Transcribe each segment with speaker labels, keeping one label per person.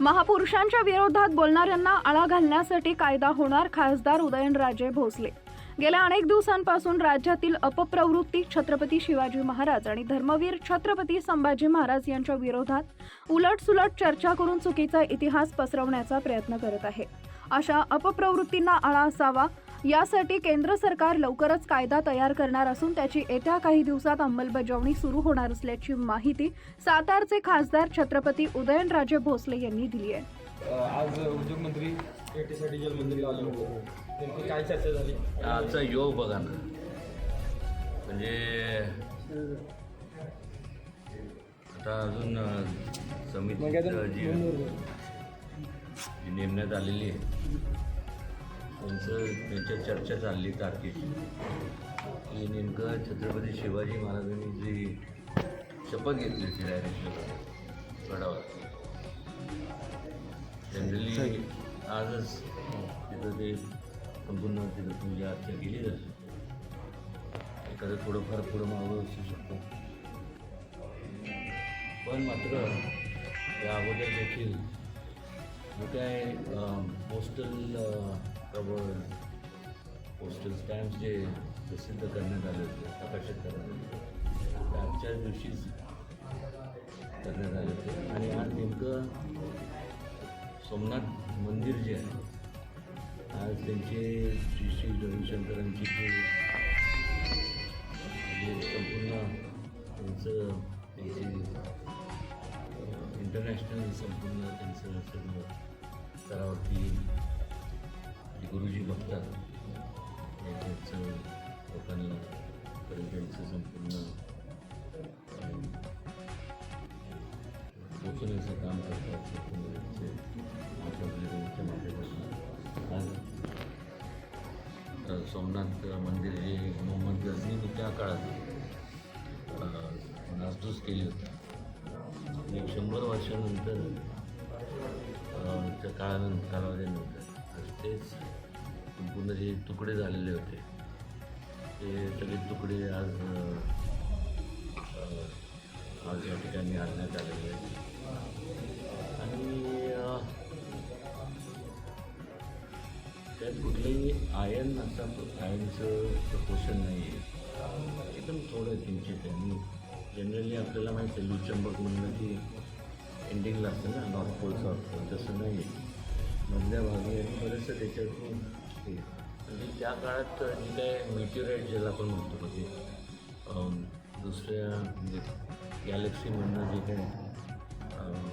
Speaker 1: महापुरुषांच्या विरोधात बोलणाऱ्यांना आळा घालण्यासाठी कायदा होणार खासदार उदयनराजे भोसले. गेल्या अनेक दिवसांपासून राज्यातील अपप्रवृत्ती छत्रपती शिवाजी महाराज आणि धर्मवीर छत्रपती संभाजी महाराज यांच्या विरोधात उलटसुलट चर्चा करून चुकीचा इतिहास पसरवण्याचा प्रयत्न करत आहे. अशा अपप्रवृत्तींना आळा असावा यासाठी केंद्र सरकार लवकरच कायदा तयार करणार असून त्याची येत्या काही दिवसात अंमलबजावणी सुरू होणार असल्याची माहिती सातारचे खासदार छत्रपती उदयनराजे भोसले यांनी दिली आहे.
Speaker 2: आज उद्योगमंत्री भेटीसाठी जलमंत्री आले होते नेमकी काय चर्चा झाली?
Speaker 3: आजचा योग बघा ना. म्हणजे आता अजून समिती जी नेमण्यात आलेली आहे. त्यांचं त्यांच्या चर्चा चालली तार्किक की नेमकं छत्रपती शिवाजी महाराजांनी जी शपथ घेतली होती डायरेक्ट गडावर. जनरली आजच तिथं ते संपूर्ण तिथं पूजा अर्चा केली जाते. एखादं थोडंफार पुढं मागं असू शकतं. पण मात्र या अगोदर देखील जे काय पोस्टल प्रबळ पोस्टल स्टॅम्प्स जे प्रसिद्ध करण्यात आले होते प्रकाशित करण्यात आले होते आजच्याच दिवशीच करण्यात आले होते. आणि आज नेमकं सोमनाथ मंदिर जे आहे आज त्यांचे श्री श्री रविशंकरांची जे म्हणजे संपूर्ण त्यांचं त्यांची इंटरनॅशनल संपूर्ण त्यांचं सगळं स्तरावरती गुरुजी बघतात. हे त्यांचं लोकांना संपूर्ण अं, पोचवण्याचं काम करतात. त्यांच्या माध्यमातून आज सोमनाथ मंदिर हे मोहम्मद गझनीने त्या काळात नासधूस केली होती. एक शंभर वर्षानंतर त्या काळानंतर कालावधीनंतर तेच संपूर्ण जे तुकडे झालेले होते. ते सगळे तुकडे आज आज या ठिकाणी आणण्यात आलेले आहेत. आणि त्यात कुठलंही आयन असं आयनचं प्रपोशन नाही आहे एकदम थोडं किंचित आहे. आणि जनरली आपल्याला माहिती आहे लुचंबक म्हणलं की एंडिंगला असतं ना नॉर्थ पोलचं असतं तसं नाही आहे मधल्या भागी आणि बरंचसं त्याच्यातून हे म्हणजे त्या काळात जे काय मेट्युराईट ज्याला आपण म्हणतो म्हणजे दुसऱ्या म्हणजे गॅलेक्सीमधनं जे काय अम,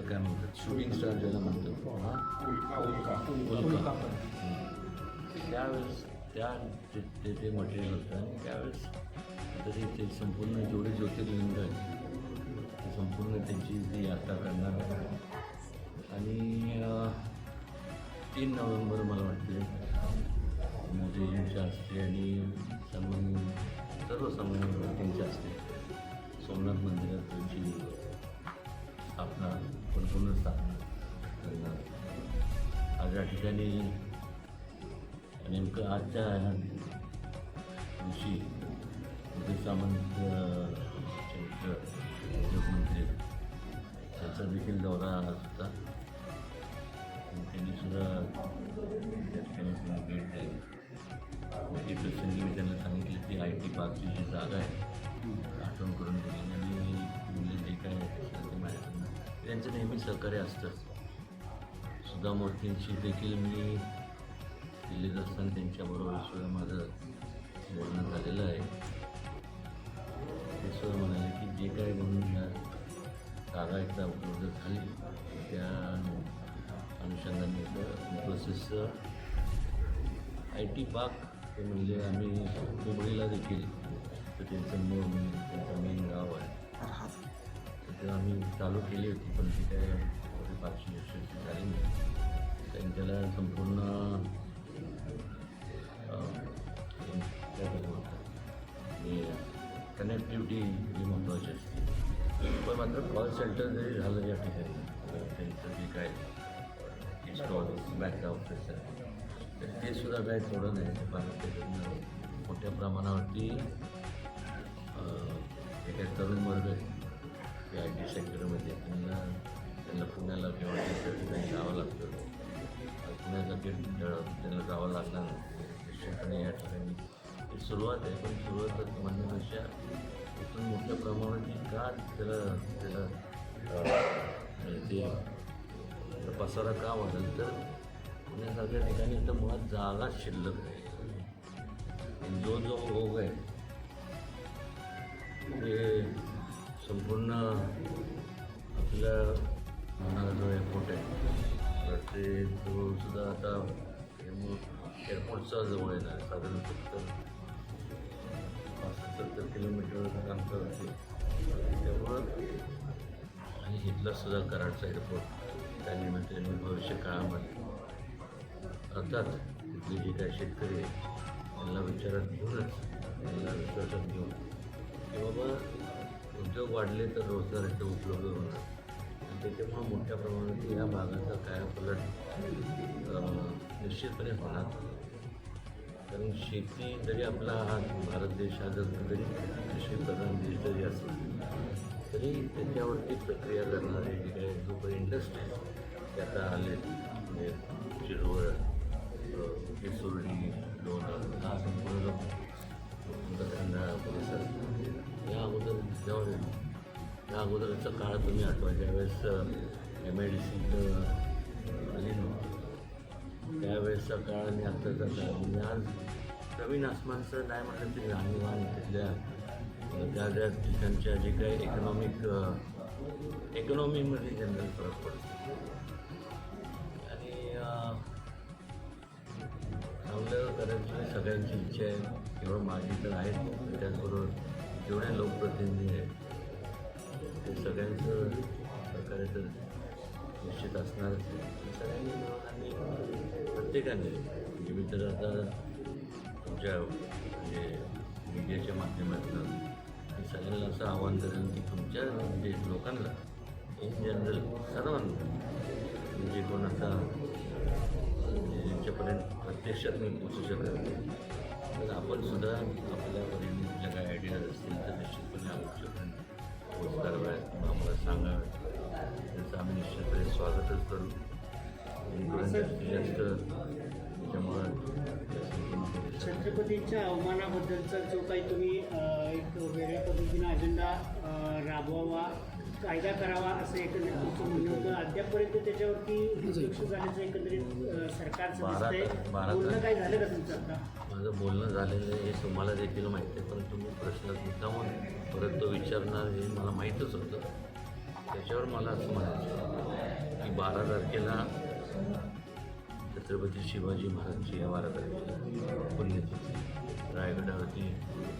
Speaker 3: काय म्हणतात? शूटिंग स्टार ज्याला म्हणतात हा? त्यावेळेस त्या ते ते ते मटेरियल होतं आणि त्यावेळेस तरी ते संपूर्ण जेवढे ज्योतिर्लिंग आहेत संपूर्ण त्यांची जी यात्रा करणार आहे. आणि तीन नोव्हेंबर मला वाटते म्हणजे मोदीजींच्या असते आणि सन्मान सर्व सन्मान व्यक्तींच्या असते सोमनाथ मंदिरात त्यांची स्थापना संपूर्ण स्थापना करणार. आज या ठिकाणी नेमकं आजच्या दिवशी म्हणजे उदय सामंत अ, त्याचा देखील दौरा आज होता. आणि त्यांनी सुद्धा त्या ठिकाणी पुन्हा भेट दिली. मोठी प्रसंगी मी त्यांना सांगितले की आय टी पार्कची जी जागा आहे आठवण करून दिली. आणि म्हणजे जे काय असेल ते त्यांचं नेहमी सहकार्य असतंच सुधा मूर्तींची देखील मी दिल्लीत असताना त्यांच्याबरोबर सुद्धा माझं बोलणं झालेलं आहे. ते सुद्धा म्हणाले की जे काय म्हणून जागा एकदा उपलब्ध झाली. त्या अनुषंगाने इन्फोसिसचं आय टी पार्क ते म्हणजे आम्ही मुंबईला देखील तर त्यांचं मूळ त्यांचं मेन गाव आहे. तिथं आम्ही चालू केली होती पण ती काय पाचशे यशस्वी झाली नाही. त्यांच्याला त्याला संपूर्ण कनेक्टिव्हिटी ही महत्त्वाची असते पण मात्र कॉल सेंटर जरी झालं या ठिकाणी त्यांचं जे काय इन्स्टॉल बॅक ऑफिस आहे तर ते सुद्धा काय थोडं नाही. ते मोठ्या प्रमाणावरती अं, काही तरुण वर्ग आहे ते आय टी सेक्टरमध्ये त्यांना त्यांना पुण्याला किंवा ठिकाणी जावं लागतं. पुण्याचा गेट त्यांना जावं लागणार नाही. निश्चितपणे या ठिकाणी ही सुरुवात आहे. पण सुरुवात म्हणण्यापेक्षा इथून मोठ्या प्रमाणात का त्याला त्याला अं, ते पसारा का वाढेल तर पुण्यासारख्या ठिकाणी तर मुळात जागाच शिल्लक आहे जो जो रोग आहे ते संपूर्ण आपल्या मनाला जो एअरपोर्ट आहे तर ते तो सुद्धा आता एअरपोर्ट एअरपोर्टचा जवळ येणार आहे. साधारण सत्तर सत्तर किलोमीटर अंतर आहे त्यामुळं आणि इथला सुद्धा कराडचा एअरपोर्ट त्या निमित्ताने भविष्य काळामध्ये. अर्थात तिथले जे काही शेतकरी आहेत त्यांना विचारात घेऊनच त्यांना विश्वासात घेऊन की बाबा उद्योग वाढले तर रोजगार इथे उपलब्ध होणार. आणि त्याच्यामुळं मोठ्या प्रमाणात या भागाचा कायापलट उलट निश्चितपणे होणार. कारण शेती जरी आपला हा भारत देश हा जर तरी कृषीप्रधान देश जरी असेल तरी त्याच्यावरती प्रक्रिया करणारे जे काही जो इंडस्ट्री ते आता आले म्हणजे चिरवळ सुरडी लोणार हा संपूर्ण खंडाळा परिसर. या अगोदर जेव्हा या अगोदरचा काळ तुम्ही आठवा ज्यावेळेस एम आय डी सी त्यावेळेसचा काळ आणि आत्ताचा काळ म्हणजे आज नवीन आसमानचं नाही म्हटलं तरी राहणीमान तिथल्या त्या त्या ठिकाणच्या जे काही इकॉनॉमिक इकॉनॉमीमध्ये जनरल फरक पडतो. आणि चांगलं करायची सगळ्यांची इच्छा आहे केवळ माझी तर आहेत त्याचबरोबर जेवढे लोकप्रतिनिधी आहेत ते सगळ्यांचं करायचं निश्चित असणारच सगळ्यांनी मिळून आणि प्रत्येकाने म्हणजे मी तर आता तुमच्या म्हणजे मीडियाच्या माध्यमातून मी सगळ्यांना असं आवाहन करेन की तुमच्या म्हणजे लोकांना इन जनरल सर्वांना म्हणजे कोण आता म्हणजे ज्यांच्यापर्यंत प्रत्यक्षात मी पोचू शकत नाही तर आपण सुद्धा आपल्या परीने ज्या काही आयडियाज असतील तर निश्चितपणे आमच्यापर्यंत पोच कराव्यात किंवा आम्हाला सांगाव्यात त्याचं आम्ही निश्चितपणे स्वागतच करू. जास्तीत जास्त
Speaker 4: छत्रपतींच्या अवमानाबद्दलचा जो काही तुम्ही एक वेगळ्या पद्धतीनं अजेंडा राबवावा कायदा करावा असं एकंदरीत तुमचं म्हणणं होतं. अद्यापपर्यंत त्याच्यावरती दुर्लक्ष झाल्याचं एकंदरीत सरकारचं दिसतंय. बोलणं. काय झालं का तुमचं आता?
Speaker 3: माझं बोलणं झालेलं आहे हे तुम्हाला देखील माहिती आहे पण तुम्ही प्रश्न मुद्दामून परत तो विचारणार हे मला माहीतच होतं. त्याच्यावर मला असं म्हणायचं की बारा तारखेला छत्रपती शिवाजी महाराजांची या बारा तारखेला पुण्यतिथी. रायगडावरती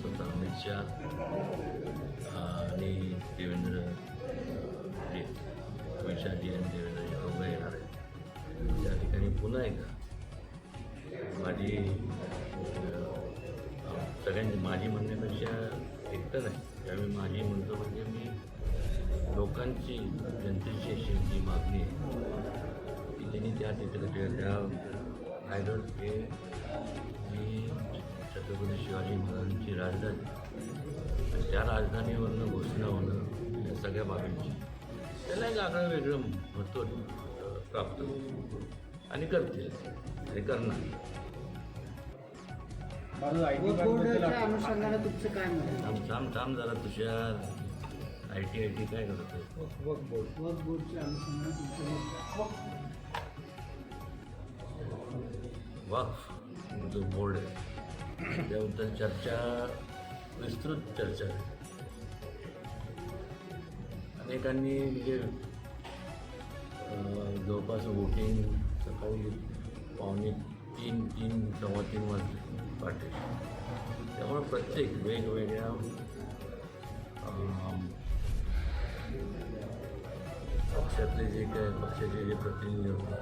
Speaker 3: स्वतः अमित शहा आणि देवेंद्र जे अमित शहाजी आणि देवेंद्र दोघं येणार आहेत. त्या ठिकाणी पुन्हा एकदा माझी अं, सगळ्यांनी माझी म्हणण्यापेक्षा एकटं नाही. त्यावेळी माझी म्हणतो म्हणजे मी लोकांची जनतेची अशी जी मागणी आहे की त्यांनी त्या ठिकाणी त्या रायगड हे ही छत्रपती शिवाजी महाराजांची राजधानी त्या राजधानीवरनं घोषणा होणं या सगळ्या बाबींची त्याला एक आगळं वेगळं महत्त्व प्राप्त होतं. आणि करतील आणि करणार
Speaker 4: अनुषंगानं तुमचं काय?
Speaker 3: थांब थांब थांब जरा Tushar I T I T काय करत आहे?
Speaker 4: वक्फ बोर्डच्या अनुषंगानं तुमचं मत काय?
Speaker 3: वक्फ जो बोर्ड आहे. त्याबद्दल चर्चा विस्तृत चर्चा आहे. अनेकांनी म्हणजे अं, जवळपास वोटिंग सकाळी पावणे तीन तीन सव्वा तीन वाजले पहाटे. त्यामुळे प्रत्येक वेगवेगळ्या अं, पक्षातले जे काय पक्षाचे जे प्रतिनिधी होते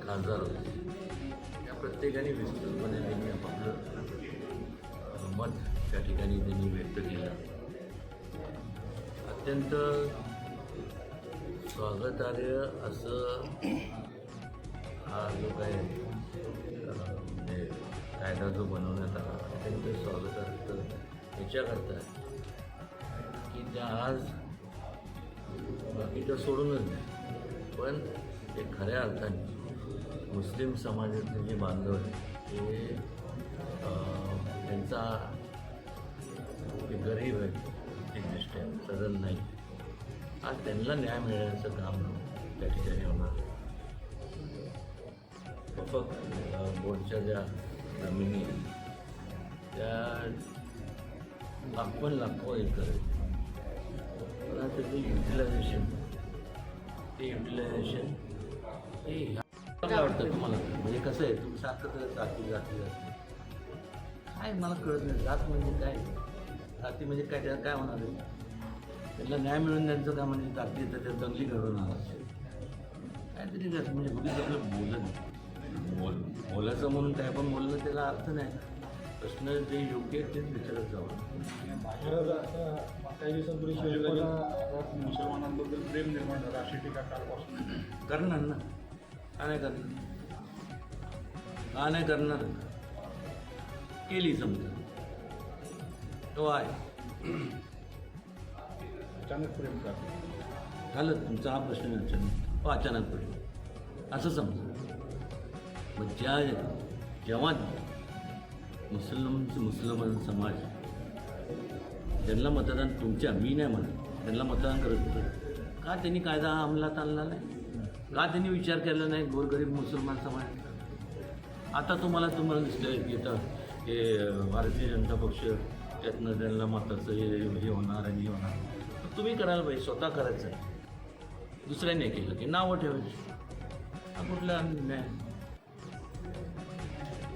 Speaker 3: खासदार होते त्या प्रत्येकाने विस्तृतपणे त्यांनी आपापलं मत त्या ठिकाणी त्यांनी व्यक्त केलं. अत्यंत स्वागतार्ह असं हा जो काय म्हणजे कायदा जो बनवण्यात आला अत्यंत स्वागतार्थ याच्याकरता की त्या आज बाकीच्या सोडूनच नाही पण ते खऱ्या अर्थाने मुस्लिम समाजातले जे बांधव आहेत ते त्यांचा ते गरीब आहेत आर्थिकदृष्ट्या सदन नाही. आज त्यांना न्याय मिळण्याचं काम त्या ठिकाणी होणार. फक्त बोर्डच्या ज्या जमिनी आहेत, त्या लाखो लाखो एकर आहेत. पण त्याचं युटिलायझेशन ते युटिलायझेशन हे काय वाटतं तुम्हाला? म्हणजे कसं आहे? तुम्ही सारखं तर जाती जाती काय मला कळत नाही. जात म्हणजे काय? जाती म्हणजे काय? त्याला काय होणार आहे? त्यांना न्याय मिळून त्यांचं काय म्हणजे जाती तर त्या दंगली घडवून आला काहीतरी म्हणजे आपलं बोलत बोल बोलायचं म्हणून काय पण बोललं त्याला अर्थ नाही. प्रश्न जे योग्य आहे तेच विचारत जावं.
Speaker 2: काही दिवसांपूर्वी मुसलमानांबद्दल प्रेम निर्माण झालं अशी टीका कालपासून.
Speaker 3: करणार ना. का नाही करणार? का नाही करणार? केली समजा. तो आहे.
Speaker 2: अचानक प्रेम करतो
Speaker 3: झालं तुमचा हा प्रश्न अचानक. तो अचानक पडला असं समजा. मग ज्या जेव्हा मुसलमान म्हणजे मुसलमान समाज. ज्यांना मतदान तुमच्या मी नाही म्हणत. त्यांना मतदान करत होतं. का त्यांनी कायदा हा अंमलात आणला नाही? का त्यांनी विचार केला नाही गोरगरीब मुसलमान समाज? आता तुम्हाला तुम्हाला दिसलं की आता हे भारतीय जनता पक्ष त्यातनं त्यांना मताचं हे हे होणार आणि हे होणार. तुम्ही करायला पाहिजे स्वतः करायचं दुसऱ्याने केलं की नावं ठेवायची. कुठला न्याय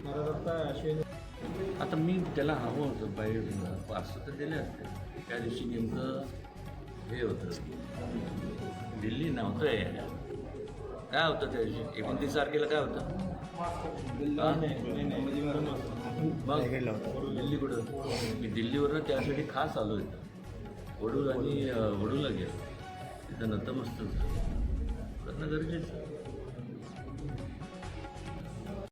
Speaker 2: महाराज आता
Speaker 3: आता मी त्याला हवं होतं पाहिजे पार्सल तर दिले असते. त्या दिवशी नेमकं हे होतं. दिल्ली नव्हतं यायला काय होतं त्या दिवशी? एकोणतीस तारखेला काय होतं? मग दिल्ली कुठं? मी दिल्लीवरनं त्यासाठी खास आलो इथं. वडूर आणि वडूला गेलो. तिथं नतमस्तक झालं. करणं गरजेचं आहे.